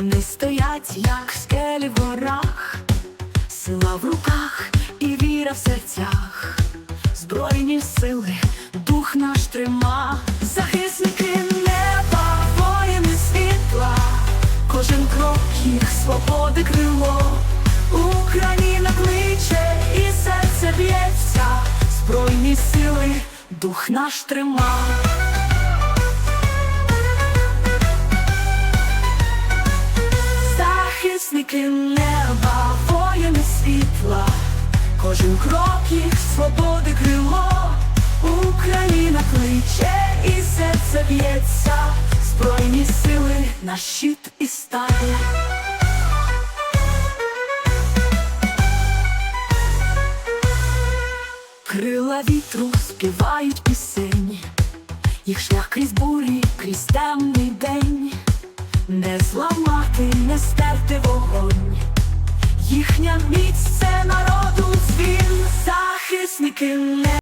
Вони стоять, як скелі в горах, сила в руках і віра в серцях, збройні сили, дух наш трима, захисники неба, воїни світла, кожен крок їх свободи крило, Україна кличе і серце б'ється, збройні сили, дух наш трима. Захисники неба, воїни світла, кожен крок їх свободи крило, Україна кличе і серце б'ється, збройні сили, наш щит і сталь. Крила вітру співають пісень, їх шлях крізь бурі, крізь темний день. Не зламати, не стерти вогонь, їхня міць це народу дзвін, захисники не.